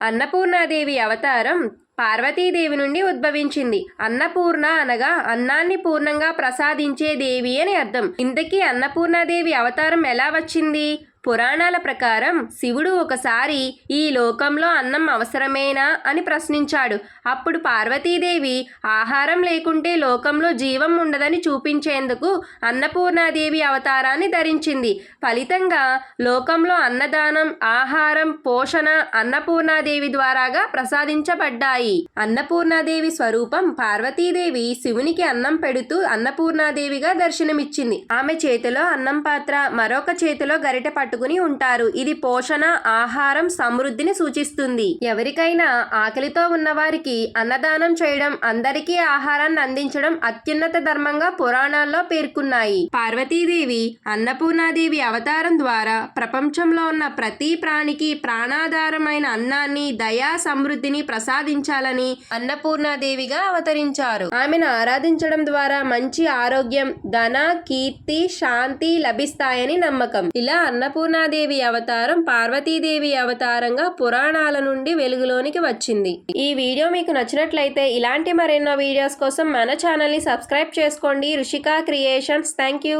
అన్నపూర్ణాదేవి అవతారం పార్వతీదేవి నుండి ఉద్భవించింది. అన్నపూర్ణ అనగా అన్నాన్ని పూర్ణంగా ప్రసాదించే దేవి అని అర్థం. ఇంతకీ అన్నపూర్ణాదేవి అవతారం ఎలా వచ్చింది? పురాణాల ప్రకారం శివుడు ఒకసారి ఈ లోకంలో అన్నం అవసరమేనా అని ప్రశ్నించాడు. అప్పుడు పార్వతీదేవి ఆహారం లేకుంటే లోకంలో జీవం ఉండదని చూపించేందుకు అన్నపూర్ణాదేవి అవతారాన్ని ధరించింది. ఫలితంగా లోకంలో అన్నదానం ఆహారం పోషణ అన్నపూర్ణాదేవి ద్వారాగా ప్రసాదించబడ్డాయి. అన్నపూర్ణాదేవి స్వరూపం పార్వతీదేవి శివునికి అన్నం పెడుతూ అన్నపూర్ణాదేవిగా దర్శనమిచ్చింది. ఆమె చేతిలో అన్నం పాత్ర మరొక చేతిలో గరిటె పట్టుకుని ఉంటారు. ఇది పోషణ ఆహారం సమృద్ధిని సూచిస్తుంది. ఎవరికైనా ఆకలితో ఉన్నవారికి అన్నదానం చేయడం అందరికీ ఆహారాన్ని అందించడం అత్యున్నత ధర్మంగా పురాణాల్లో పేర్కొన్నాయి. పార్వతీదేవి అన్నపూర్ణాదేవి అవతారం ద్వారా ప్రపంచంలో ఉన్న ప్రతి ప్రాణికి ప్రాణాధారమైన అన్నాన్ని దయా సమృద్ధిని ప్రసాదించాలని అన్నపూర్ణాదేవిగా అవతరించారు. ఆమెను ఆరాధించడం ద్వారా మంచి ఆరోగ్యం ధన కీర్తి శాంతి లభిస్తాయని నమ్మకం. ఇలా అన్నపూర్ణాదేవి అవతారం పార్వతీదేవి అవతారంగా పురాణాల నుండి వెలుగులోనికి వచ్చింది. ఈ వీడియో మీకు నచ్చినట్లయితే ఇలాంటి మరెన్నో వీడియోస్ కోసం మన ఛానల్ని సబ్స్క్రైబ్ చేసుకోండి. రుషికా క్రియేషన్స్. Thank you.